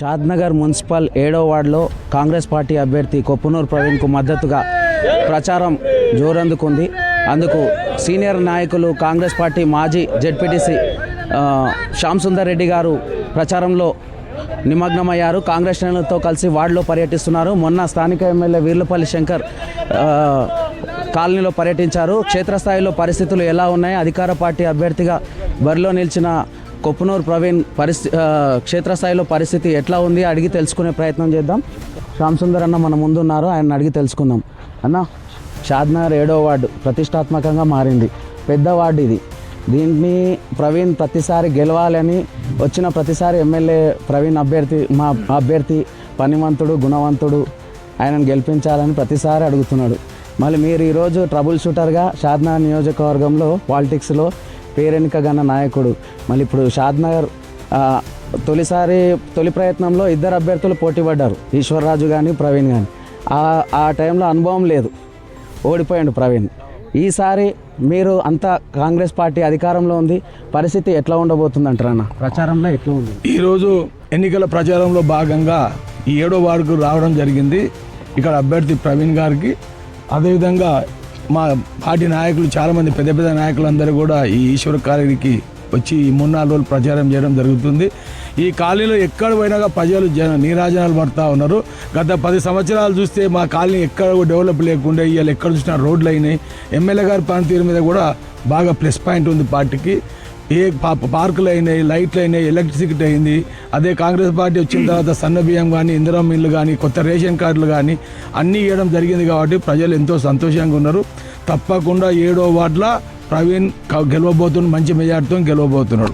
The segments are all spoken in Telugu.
షాద్నగర్ మున్సిపల్ ఏడో వార్డులో కాంగ్రెస్ పార్టీ అభ్యర్థి కొప్పునూరు ప్రవీణ్కు మద్దతుగా ప్రచారం జోరందుకుంది. అందుకు సీనియర్ నాయకులు కాంగ్రెస్ పార్టీ మాజీ జెడ్పీటీసీ శ్యామ్ సుందర్ రెడ్డి గారు ప్రచారంలో నిమగ్నమయ్యారు. కాంగ్రెస్ శ్రేణులతో కలిసి వార్డులో పర్యటిస్తున్నారు. మొన్న స్థానిక ఎమ్మెల్యే వీర్లపల్లి శంకర్ కాలనీలో పర్యటించారు. క్షేత్రస్థాయిలో పరిస్థితులు ఎలా ఉన్నాయి? అధికార పార్టీ అభ్యర్థిగా బరిలో నిలిచిన కొప్పునూరు ప్రవీణ్ పరిస్థితి క్షేత్రస్థాయిలో పరిస్థితి ఎట్లా ఉంది అడిగి తెలుసుకునే ప్రయత్నం చేద్దాం. శ్యామ్ సుందర్ అన్న మన ముందున్నారు ఆయన అడిగి తెలుసుకుందాం. అన్న షాద్నగర్ ఏడో వార్డు ప్రతిష్టాత్మకంగా మారింది. పెద్ద వార్డు ఇది. దీన్ని ప్రవీణ్ ప్రతిసారి గెలవాలని వచ్చిన ప్రతిసారి ఎమ్మెల్యే ప్రవీణ్ అభ్యర్థి మా అభ్యర్థి పనివంతుడు గుణవంతుడు ఆయనను గెలిపించాలని ప్రతిసారి అడుగుతున్నాడు. మళ్ళీ మీరు ఈరోజు ట్రబుల్ షూటర్గా షాద్నగర్ నియోజకవర్గంలో పాలిటిక్స్లో పేరెనుక గన్న నాయకుడు. మళ్ళీ ఇప్పుడు షాద్నగర్ తొలిసారి తొలి ప్రయత్నంలో ఇద్దరు అభ్యర్థులు పోటీ పడ్డారు. ఈశ్వర్రాజు కానీ ప్రవీణ్ కానీ ఆ ఆ టైంలో అనుభవం లేదు. ఓడిపోయాడు ప్రవీణ్. ఈసారి మీరు అంతా కాంగ్రెస్ పార్టీ అధికారంలో ఉంది. పరిస్థితి ఎట్లా ఉండబోతుంది అంటారన్న ప్రచారంలో ఎట్లా ఉంది? ఈరోజు ఎన్నికల ప్రచారంలో భాగంగా ఈ ఏడో వార్డుకు రావడం జరిగింది. ఇక్కడ అభ్యర్థి ప్రవీణ్ గారికి. అదేవిధంగా మా పార్టీ నాయకులు చాలామంది పెద్ద పెద్ద నాయకులందరూ కూడా ఈ ఈశ్వర కాలనీకి వచ్చి మూడు నాలుగు రోజులు ప్రచారం చేయడం జరుగుతుంది. ఈ కాలనీలో ఎక్కడ పోయినా ప్రజలు జన నీరాజనాలు పడతా ఉన్నారు. గత పది సంవత్సరాలు చూస్తే మా కాలనీ ఎక్కడ డెవలప్ లేకుండా ఇవాళ ఎక్కడ చూసినా రోడ్లు అయినాయి. ఎమ్మెల్యే గారి పనితీరు మీద కూడా బాగా ప్లస్ పాయింట్ ఉంది పార్టీకి. ఏ పార్కులు అయినాయి లైట్లు అయినాయి ఎలక్ట్రిసిటీ అయింది. అదే కాంగ్రెస్ పార్టీ వచ్చిన తర్వాత సన్న బియ్యం కానీ ఇందిరా మిల్లు కానీ కొత్త రేషన్ కార్డులు కానీ అన్నీ ఇవ్వడం జరిగింది కాబట్టి ప్రజలు ఎంతో సంతోషంగా ఉన్నారు. తప్పకుండా ఏడో వార్డుల ప్రవీణ్ క- గెలవబోతున్నాడు మంచి మెజార్టీతో గెలవబోతున్నాడు.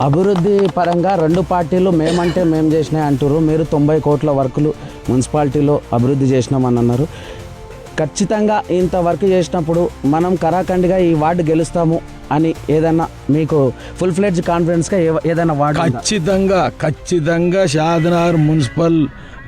అభివృద్ధి పరంగా రెండు పార్టీలు మేమంటే మేము చేసినాయి అంటారు మీరు తొంభై కోట్ల వర్కులు మున్సిపాలిటీలో అభివృద్ధి చేసినామని అన్నారు. ఖచ్చితంగా ఇంత వర్క్ చేసినప్పుడు మనం కరాఖండిగా ఈ వార్డు గెలుస్తాము అని ఏదైనా మీకు ఫుల్ ఫ్లెడ్జ్ కాన్ఫిడెన్స్గా ఏదైనా ఉందా? ఖచ్చితంగా ఖచ్చితంగా షాదనార్ మున్సిపల్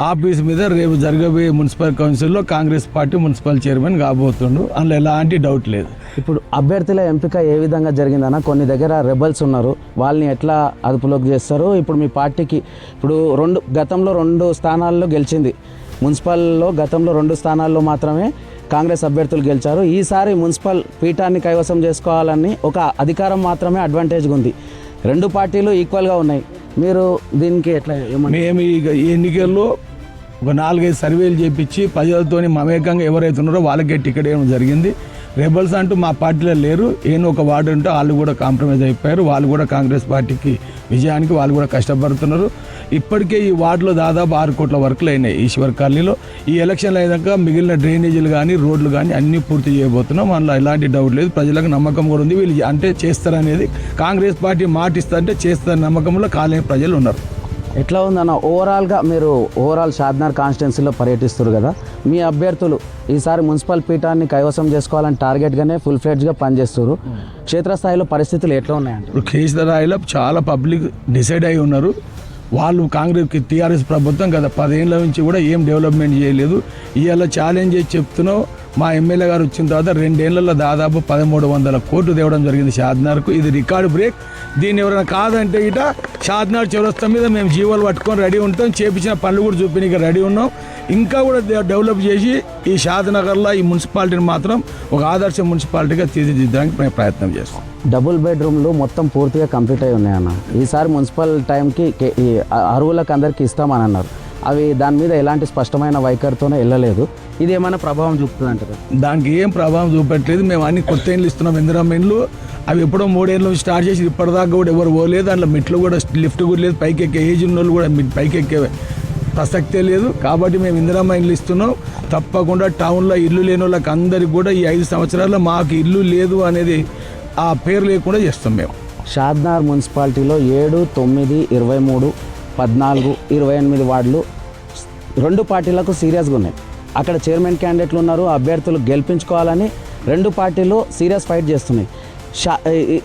ఆఫీస్ మీద రేపు జరగబోయే మున్సిపల్ కౌన్సిల్లో కాంగ్రెస్ పార్టీ మున్సిపల్ చైర్మన్ కాబోతుండు. అందులో ఎలాంటి డౌట్ లేదు. ఇప్పుడు అభ్యర్థుల ఎంపిక ఏ విధంగా జరిగిందన్న కొన్ని దగ్గర రెబల్స్ ఉన్నారు. వాళ్ళని ఎట్లా అదుపులోకి చేస్తారు? ఇప్పుడు మీ పార్టీకి ఇప్పుడు రెండు గతంలో రెండు స్థానాల్లో గెలిచింది. మున్సిపల్లో గతంలో రెండు స్థానాల్లో మాత్రమే కాంగ్రెస్ అభ్యర్థులు గెలిచారు. ఈసారి మున్సిపల్ పీఠాన్ని కైవసం చేసుకోవాలని ఒక అధికారం మాత్రమే అడ్వాంటేజ్గా ఉంది. రెండు పార్టీలు ఈక్వల్గా ఉన్నాయి. మీరు దీనికి ఎట్లా మేము ఈ ఎన్నికల్లో ఒక నాలుగైదు సర్వేలు చేపించి ప్రజలతో మమేకంగా ఎవరైతే ఉన్నారో వాళ్ళకే టికెట్ వేయడం జరిగింది. రెబల్స్ అంటూ మా పార్టీలో లేరు. ఏను ఒక వార్డు ఉంటే వాళ్ళు కూడా కాంప్రమైజ్ అయిపోయారు. వాళ్ళు కూడా కాంగ్రెస్ పార్టీకి విజయానికి వాళ్ళు కూడా కష్టపడుతున్నారు. ఇప్పటికే ఈ వార్డులో దాదాపు ఆరు కోట్ల వర్కులు అయినాయి ఈశ్వర్ కాలనీలో. ఈ ఎలక్షన్లు అయినాక మిగిలిన డ్రైనేజీలు కానీ రోడ్లు కానీ అన్నీ పూర్తి చేయబోతున్నాం. అందులో ఎలాంటి డౌట్ లేదు. ప్రజలకు నమ్మకం కూడా ఉంది. వీళ్ళు అంటే చేస్తారనేది కాంగ్రెస్ పార్టీ మాట ఇస్తారంటే చేస్తారు నమ్మకంలో కాలేని ప్రజలు ఉన్నారు. ఎట్లా ఉందన్న ఓవరాల్గా మీరు ఓవరాల్ షాద్నార్ కాన్స్టిట్యున్సీలో పర్యటిస్తారు కదా. మీ అభ్యర్థులు ఈసారి మున్సిపల్ పీఠాన్ని కైవసం చేసుకోవాలని టార్గెట్గానే ఫుల్ ఫ్లెడ్జ్గా పనిచేస్తారు క్షేత్రస్థాయిలో పరిస్థితులు ఎట్లా ఉన్నాయంట ఇప్పుడు కేసీఆర్లో చాలా పబ్లిక్ డిసైడ్ అయి ఉన్నారు. వాళ్ళు కాంగ్రెస్ టీఆర్ఎస్ ప్రభుత్వం గత పదేళ్ళ నుంచి కూడా ఏం డెవలప్మెంట్ చేయలేదు. ఇవాళ ఛాలెంజ్ చేసి చెప్తున్నావు మా ఎమ్మెల్యే గారు వచ్చిన తర్వాత రెండేళ్ళలో దాదాపు పదమూడు వందల కోట్లు తేవడం జరిగింది షాద్నార్కు ఇది రికార్డు బ్రేక్. దీన్ని ఎవరైనా కాదంటే ఇట షాద్నార్ చౌరస్తా మీద మేము జీవోలు పట్టుకొని రెడీ ఉంటాం. చేపించిన పనులు కూడా చూపించడానికి రెడీ ఉన్నాం. ఇంకా కూడా డెవలప్ చేసి ఈ షాద్నగర్లో ఈ మున్సిపాలిటీని మాత్రం ఒక ఆదర్శ మున్సిపాలిటీగా తీర్చిదిద్దడానికి మేము ప్రయత్నం చేస్తాం. డబుల్ బెడ్రూమ్లు మొత్తం పూర్తిగా కంప్లీట్ అయి ఉన్నాయన్న. ఈసారి మున్సిపల్ టైంకి అరువులకు ఈ అందరికీ ఇస్తామని అన్నారు. అవి దాని మీద ఎలాంటి స్పష్టమైన వైఖరితోనే వెళ్ళలేదు. ఇది ఏమైనా ప్రభావం చూపుతుంది అంటారు? దానికి ఏం ప్రభావం చూపెట్టలేదు మేము అన్ని కొత్త ఇండ్లు ఇస్తున్నాం. ఇందిరా ఇండ్లు అవి ఎప్పుడో మూడేళ్ళ స్టార్ట్ చేసి ఇప్పటిదాకా కూడా ఎవరు పోలేదు. దాంట్లో మెట్లు కూడా లిఫ్ట్ కూడా లేదు. పైకి ఎక్కే ఏజ్ ఉన్న వాళ్ళు కూడా పైకి ఎక్కే ప్రసక్తే లేదు. కాబట్టి మేము ఇందిరమ్మ ఇండ్లు ఇస్తున్నాం. తప్పకుండా టౌన్లో ఇల్లు లేని వాళ్ళకి అందరికి కూడా ఈ ఐదు సంవత్సరాల్లో మాకు ఇల్లు లేదు అనేది ఆ పేరు లేకుండా చేస్తాం మేము. షాద్నార్ మున్సిపాలిటీలో ఏడు తొమ్మిది ఇరవై మూడు పద్నాలుగు ఇరవై ఎనిమిది వార్డులు రెండు పార్టీలకు సీరియస్గా ఉన్నాయి. అక్కడ చైర్మన్ క్యాండిడేట్లు ఉన్నారు అభ్యర్థులు గెలిపించుకోవాలని రెండు పార్టీలు సీరియస్ ఫైట్ చేస్తున్నాయి. షా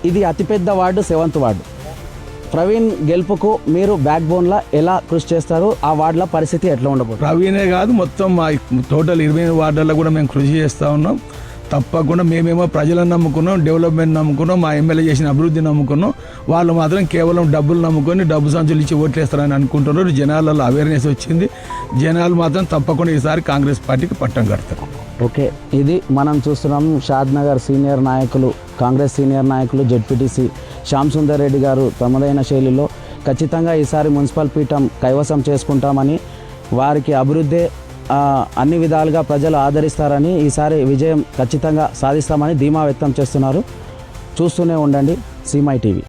ఇది అతిపెద్ద వార్డు సెవెంత్ వార్డు. ప్రవీణ్ గెలుపుకు మీరు బ్యాక్ బోన్లా ఎలా కృషి చేస్తారు? ఆ వార్డుల పరిస్థితి ఎట్లా ఉండబోతుంది? ప్రవీణే కాదు మొత్తం మా టోటల్ ఇరవై వార్డుల్లో కూడా మేము కృషి చేస్తూ ఉన్నాం. తప్పకుండా మేమేమో ప్రజలను నమ్ముకున్నాం డెవలప్మెంట్ నమ్ముకున్నాం మా ఎమ్మెల్యే చేసిన అభివృద్ధి నమ్ముకున్నాం. వాళ్ళు మాత్రం కేవలం డబ్బులు నమ్ముకొని డబ్బు సంచులు ఇచ్చి ఓట్లేస్తారని అనుకుంటున్నారు. జనాలలో అవేర్నెస్ వచ్చింది. జనాలు మాత్రం తప్పకుండా ఈసారి కాంగ్రెస్ పార్టీకి పట్టం కడతారు. ఓకే ఇది మనం చూస్తున్నాం. షాద్ నగర్ సీనియర్ నాయకులు కాంగ్రెస్ సీనియర్ నాయకులు జెడ్పీటీసీ శ్యామ్ సుందర్ రెడ్డి గారు తమదైన శైలిలో ఖచ్చితంగా ఈసారి మున్సిపల్ పీఠం కైవసం చేసుకుంటామని వారికి అభివృద్ధి అన్ని విధాలుగా ప్రజలు ఆదరిస్తారని ఈసారి విజయం ఖచ్చితంగా సాధిస్తామని ధీమా వ్యక్తం చేస్తున్నారు. చూస్తూనే ఉండండి సీమై టీవీ.